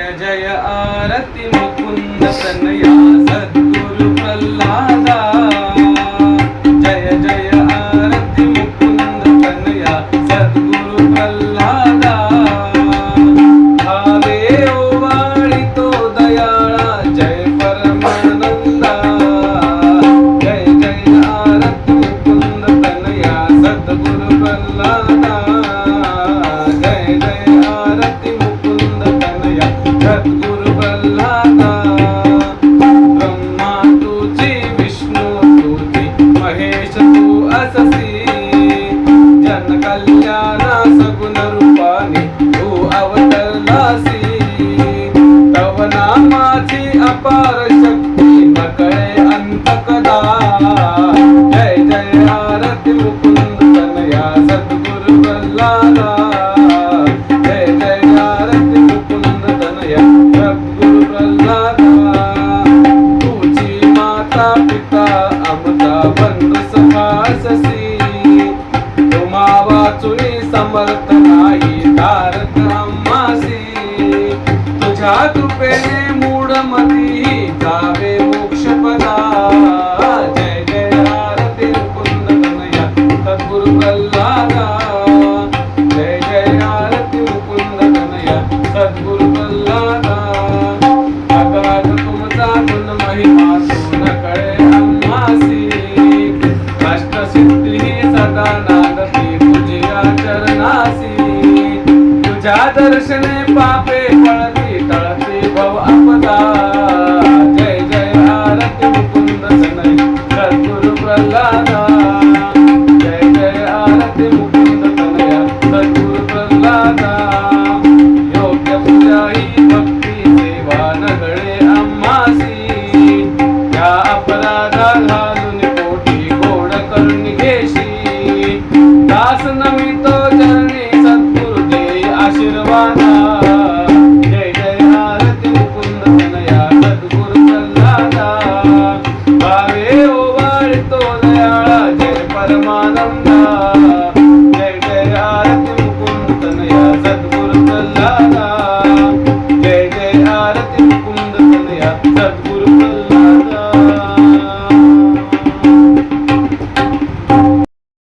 जय जय आरती मुकुंद तनया सद्गुरु प्रल्हादा। जय जय आरती मुकुंद तनया सद्गुरु प्रल्हादा। भावे ओवाळी तो दयाळा जय परमानंदा। जय जय आरती मुकुंद तनया सद्गुरु प्रल्हादा। महेश तू वाचुनी समर्थ नाही तारक अम्मासी तुझ्या कृपेने मूड मूढमती जावे मोक्ष पदा जय जय आरती मुकुंद तनया सद्गुरु प्रल्हादा. जय जय आरती मुकुंद तनया सद्गुरु प्रल्हादा. अगाध तुमचा गुण महिमा तू न कळे आम्हासी अष्टसिद्धी सदा नागर चरणासी तुझ्या दर्शने पाप ah.